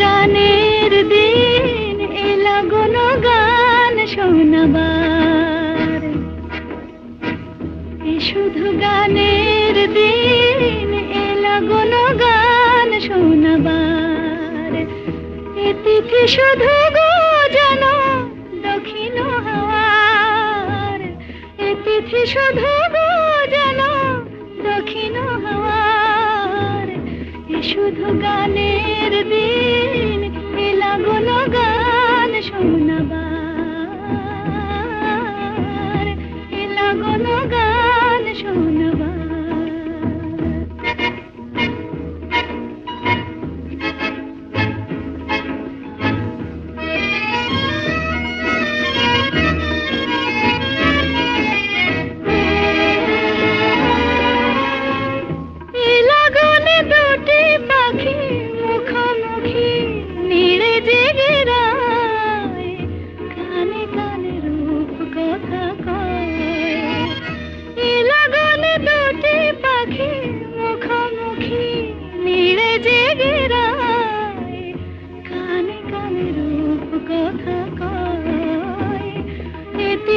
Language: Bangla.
গানের দিন এলা গণ গান শোনাবার। এ শুধু গানের দিন এলা গণ গান শোনাবার। এ তিথি শুধু গো যেন দক্ষিণ হাওয়ার। এ শুধু গো যেন দক্ষিণ হাওয়ার। এ শুধু গানের